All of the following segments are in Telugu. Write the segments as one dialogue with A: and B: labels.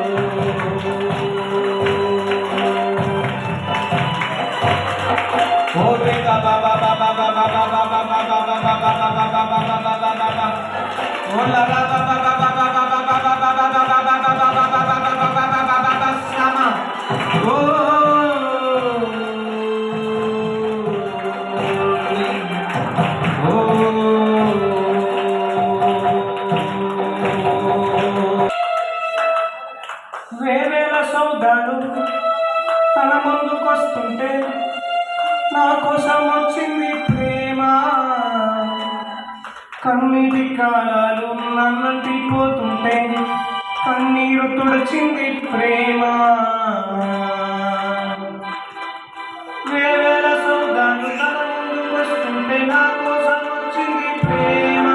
A: Hola, ba ba ba ba ba ba ba ba ba ba ba ba ba ba వేవేల సౌదాలు తన ముందుకొస్తుంటే నా కోసం వచ్చింది ప్రేమ. కన్నీటి కాలాలు నన్నంటి పోతుంటే కన్నీరు తుడిచింది ప్రేమ. వేవేల సౌదాలు తన ముందుకొస్తుంటే నా కోసం వచ్చింది ప్రేమ.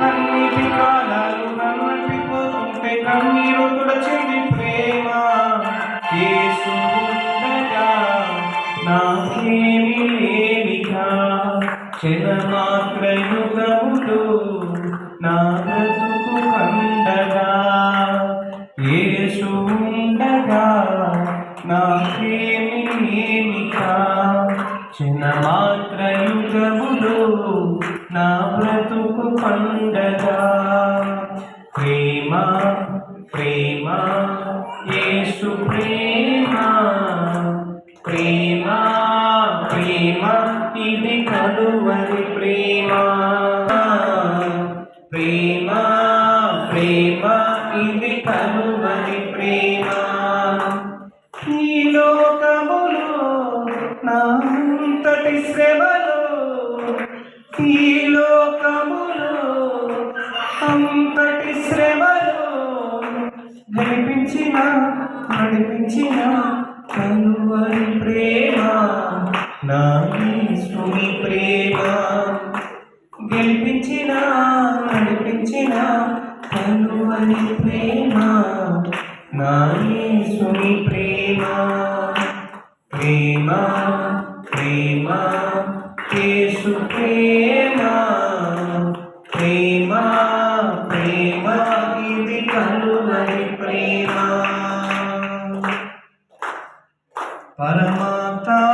A: కన్నీటి కాలాలు నన్నంటి పోతుంటే కన్నీరు నాకేమి లేనిగా నా బ్రతుకు కండగా. ఏసుండగా ఉండగా క్షణమాత్రయుగములు నా బ్రతుకు పండగా ప్రేమ ప్రేమ యేసు ప్రేమ. ప్రేమ ప్రేమ ప్రేమ ఇది కనుమని ప్రేమ. ఈ లోకములో నాంతటి శ్రమలో ఈ లోకములో అంతటి శ్రమలో నడిపించిన నడిపించిన అయ్యా నడిపించిన కనువని ప్రేమ నాయసుని ప్రేమ. ప్రేమ ప్రేమ కేసు ప్రేమ. ప్రేమ ప్రేమ ఇది కనువని ప్రేమ. పరమాత్మ